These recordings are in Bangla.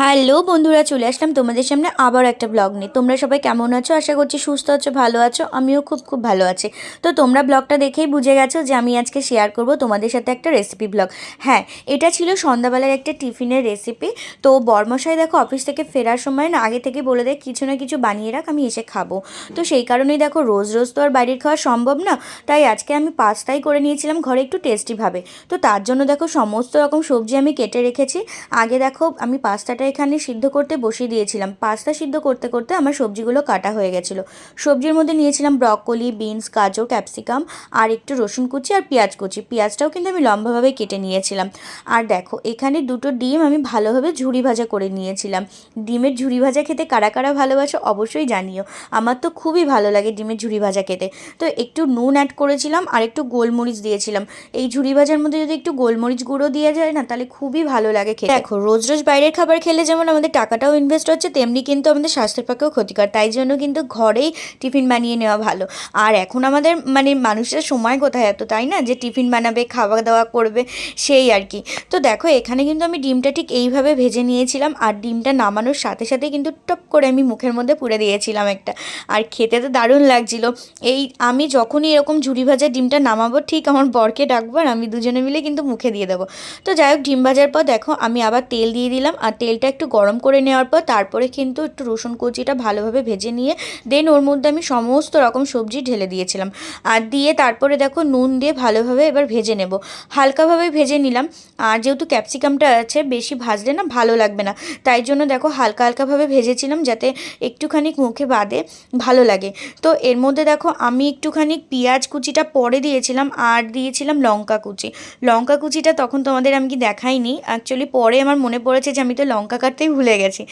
হ্যালো বন্ধুরা, চলে আসলাম তোমাদের সামনে আবার একটা ব্লগ নিয়ে। তোমরা সবাই কেমন আছো? আশা করছি সুস্থ আছো, ভালো আছো। আমিও খুব খুব ভালো আছি। তো তোমরা ব্লগটা দেখেই বুঝে গেছো যে আমি আজকে শেয়ার করব তোমাদের সাথে একটা রেসিপি ব্লগ হ্যাঁ এটা ছিল সন্ধ্যাবেলার একটা টিফিনের রেসিপি তো বর্মশাই দেখো অফিস থেকে ফেরার সময় না আগে থেকে বলে দেয়, কিছু না কিছু বানিয়ে রাখ, আমি এসে খাব। তো সেই কারণেই দেখো রোজ রোজ তো আর বাড়ির খাওয়া সম্ভব না। তাই আজকে আমি পাস্তাই করে নিয়েছিলাম ঘরে একটু টেস্টিভাবে তো তার জন্য দেখো সমস্ত রকম সবজি আমি কেটে রেখেছি। আগে দেখো আমি পাস্তাটা এখানে সিদ্ধ করতে বসিয়ে দিয়েছিলাম। পাস্তা সিদ্ধ করতে করতে আমার সবজিগুলো কাটা হয়ে গেছিল। সবজির মধ্যে নিয়েছিলাম ব্রকলি, বিনস, গাজর, ক্যাপসিকাম, আর একটু রসুন কুচি আর পেঁয়াজ কুচি। পেঁয়াজটাও কিন্তু আমি লম্বাভাবে কেটে নিয়েছিলাম। আর দেখো, এখানে দুটো ডিম আমি ভালোভাবে ঝুড়ি ভাজা করে নিয়েছিলাম। ডিমের ঝুড়ি ভাজা খেতে কারা কারা ভালোবাসো অবশ্যই জানিও। আমার তো খুবই ভালো লাগে ডিমের ঝুড়ি ভাজা খেতে। তো একটু নুন অ্যাড করেছিলাম আর একটু গোলমরিচ দিয়েছিলাম। এই ঝুড়ি ভাজার মধ্যে যদি একটু গোলমরিচ গুঁড়ো দিয়ে যায় না, তাহলে খুবই ভালো লাগে খেতে। দেখো, রোজ রোজ বাইরের খাবার খেলে যেমন আমাদের টাকাটাও ইনভেস্ট হচ্ছে, তেমনি কিন্তু আমাদের স্বাস্থ্যের পক্ষেও ক্ষতিকর। তাই জন্য কিন্তু ঘরেই টিফিন বানিয়ে নেওয়া ভালো। আর এখন আমাদের মানে মানুষের সময় কোথায় এত, তাই না? যে টিফিন বানাবে, খাওয়া দাওয়া করবে, সেই আর কি। তো দেখো, এখানে কিন্তু আমি ডিমটা ঠিক এইভাবে ভেজে নিয়েছিলাম, আর ডিমটা নামানোর সাথে সাথে কিন্তু টপ করে আমি মুখের মধ্যে পুড়ে দিয়েছিলাম একটা। আর খেতে তো দারুণ লাগছিল। এই আমি যখনই এরকম ঝুড়ি ভাজা ডিমটা নামাবো, ঠিক আমার বরকে ডাকবো, আর আমি দুজনে মিলে কিন্তু মুখে দিয়ে দেবো। তো যাই হোক, ডিম ভাজার পর দেখো, আমি আবার তেল দিয়ে দিলাম, আর তেলটা একটু গরম করে নেওয়ার পর তারপরে কিন্তু একটু রসুন কুচিটা ভালোভাবে ভেজে নিয়ে দেন ওর মধ্যে আমি সমস্ত রকম সবজি ঢেলে দিয়েছিলাম। আর দিয়ে তারপরে দেখো নুন দিয়ে ভালোভাবে এবার ভেজে নেব। হালকাভাবে ভেজে নিলাম। আর যেহেতু ক্যাপসিকামটা আছে, বেশি ভাজলে না ভালো লাগবে না। তাই জন্য দেখো হালকা হালকাভাবে ভেজেছিলাম যাতে একটুখানি মুখে বাদে ভালো লাগে। তো এর মধ্যে দেখো আমি একটুখানি পেঁয়াজ কুচিটা পরে দিয়েছিলাম আর দিয়েছিলাম লঙ্কা কুচি। লঙ্কা কুচিটা তখন তোমাদের আমি কি দেখাইনি। অ্যাকচুয়ালি পরে আমার মনে পড়েছে যে আমি তো লঙ্কা কাটতেই ভুলে গেছি।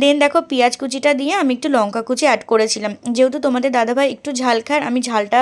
দেন দেখো পেঁয়াজ কুচিটা দিয়ে আমি একটু লঙ্কা কুচি অ্যাড করেছিলাম। যেহেতু তোমাদের দাদাভাই একটু ঝাল খায়, আমি ঝালটা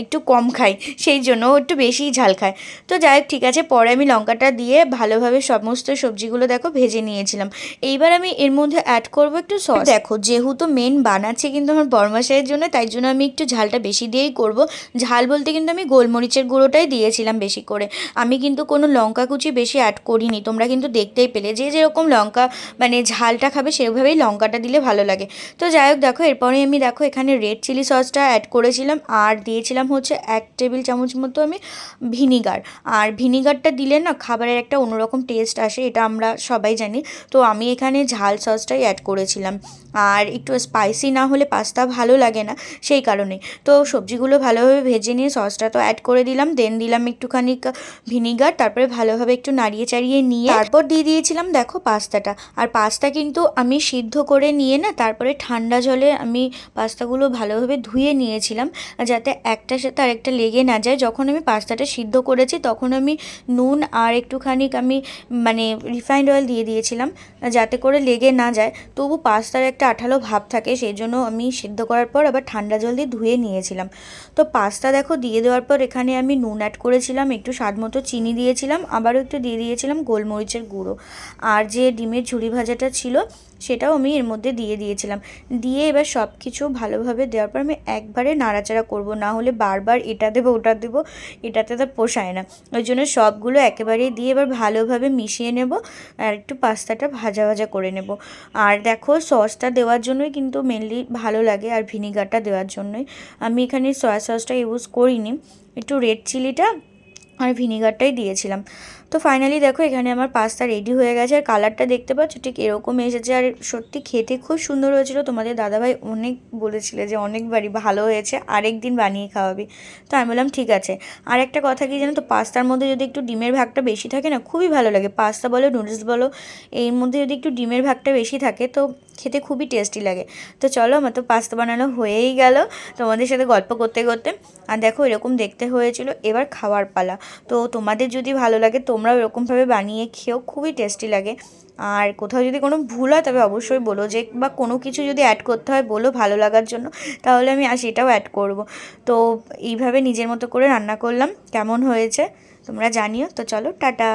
একটু কম খাই, সেই জন্য একটু বেশিই ঝাল খায়। তো যাই ঠিক আছে, পরে আমি লঙ্কাটা দিয়ে ভালোভাবে সমস্ত সবজিগুলো দেখো ভেজে নিয়েছিলাম। এইবার আমি এর মধ্যে অ্যাড করব একটু সস দেখো, যেহেতু মেন বানাচ্ছে কিন্তু আমার বরমাসাইয়ের জন্য, তাই জন্য আমি একটু ঝালটা বেশি দিয়েই করব। ঝাল বলতে কিন্তু আমি গোলমরিচের গুঁড়োটাই দিয়েছিলাম বেশি করে। আমি কিন্তু কোনো লঙ্কা কুচি বেশি অ্যাড করিনি, তোমরা কিন্তু দেখতেই পেলে। যে যেরকম লঙ্কা মানে ঝালটা খাবে সেভাবেই লঙ্কাটা দিলে ভালো লাগে। তো যাই হোক দেখো এরপরে আমি দেখো এখানে রেড চিলি সসটা অ্যাড করেছিলাম আর দিয়েছিলাম হচ্ছে এক টেবিল চামচ মতো আমি ভিনিগার আর ভিনিগারটা দিলে না খাবারের একটা অন্যরকম টেস্ট আসে, এটা আমরা সবাই জানি। তো আমি এখানে ঝাল সসটাই অ্যাড করেছিলাম। আর একটু স্পাইসি না হলে পাস্তা ভালো লাগে না, সেই কারণে তো সবজিগুলো ভালোভাবে ভেজে নিয়ে সসটা তো অ্যাড করে দিলাম দেন দিলাম একটুখানি ভিনিগার তারপরে ভালোভাবে একটু নাড়িয়ে চাড়িয়ে নিয়ে তারপর দিয়ে দিয়েছিলাম দেখো পাস্তাটা আর পাস্তা কিন্তু আমি সিদ্ধ করে নিয়ে না তারপরে ঠান্ডা জলে আমি পাস্তাগুলো ভালোভাবে ধুয়ে নিয়েছিলাম, যাতে একটার সাথে আরেকটা লেগে না যায়। যখন আমি পাস্তাটা সিদ্ধ করেছি তখন আমি নুন আর একটুখানি আমি মানে রিফাইন্ড অয়েল দিয়ে দিয়েছিলাম, যাতে করে লেগে না যায়। তবু পাস্তার একটা আঠালো ভাব থাকে সেই জন্য আমি সিদ্ধ করার পর আবার ঠান্ডা জল দিয়ে ধুয়ে নিয়েছিলাম। তো পাস্তা দেখো দিয়ে দেওয়ার পর এখানে আমি নুন অ্যাড করেছিলাম, একটু স্বাদ মতো চিনি দিয়েছিলাম, আবারও একটু দিয়ে দিয়েছিলাম গোলমরিচের গুঁড়ো। আর যে ডিমের ঝুড়ি ভাজাটা ছিল সেটাও আমি এর মধ্যে দিয়ে দিয়েছিলাম। দিয়ে এবার সব কিছু ভালোভাবে দেওয়ার পর আমি একবারে নাড়াচাড়া করব। না হলে বারবার এটা দেবো, ওটা দেবো, এটাতে তো পোষায় না। ওই জন্য সবগুলো একেবারেই দিয়ে এবার ভালোভাবে মিশিয়ে নেব আর একটু পাস্তাটা ভাজা ভাজা করে নেব। আর দেখো সসটা দেওয়ার জন্যই কিন্তু মেনলি ভালো লাগে আর ভিনিগারটা দেওয়ার জন্যই। আমি এখানে সয়া সসটা ইউজ করিনি। একটু রেড চিলিটা আর ভিনিগারটাই দিয়েছিলাম। তো ফাইনালি দেখো, এখানে আমার পাস্তা রেডি হয়ে গেছে। আর কালারটা দেখতে পাচ্ছ? ঠিক এরকম এসেছে। আর সত্যি খেতে খুব সুন্দর হয়েছিল। তোমাদের দাদাভাই অনেক বলেছিলে যে অনেকবারই ভালো হয়েছে। আরেক দিন বানিয়ে খাওয়াবি। তো আমি বললাম, ঠিক আছে। আর একটা কথা কি জানো তো পাস্তার মধ্যে যদি একটু ডিমের ভাগটা বেশি থাকে না, খুবই ভালো লাগে। পাস্তা বলো নুডলস বলো, এর মধ্যে যদি একটু ডিমের ভাগটা বেশি থাকে, তো খেতে খুবই টেস্টি লাগে। তো চলো, আমার তো পাস্তা বানানো হয়েই গেল তোমাদের সাথে গল্প করতে করতে। আর দেখো, এরকম দেখতে হয়েছিল। এবার খাওয়ার পালা। তো তোমাদের যদি ভালো লাগে তোমরাও এরকমভাবে বানিয়ে খেয়েও খুবই টেস্টি লাগে। আর কোথাও যদি কোনো ভুল হয়, তবে অবশ্যই বলো যে, বা কোনো কিছু যদি অ্যাড করতে হয়, বলো ভালো লাগার জন্য, তাহলে আমি আর সেটাও অ্যাড করব। তো এইভাবে নিজের মতো করে রান্না করলাম। কেমন হয়েছে, তোমরা জানিও। তো চলো, টাটা।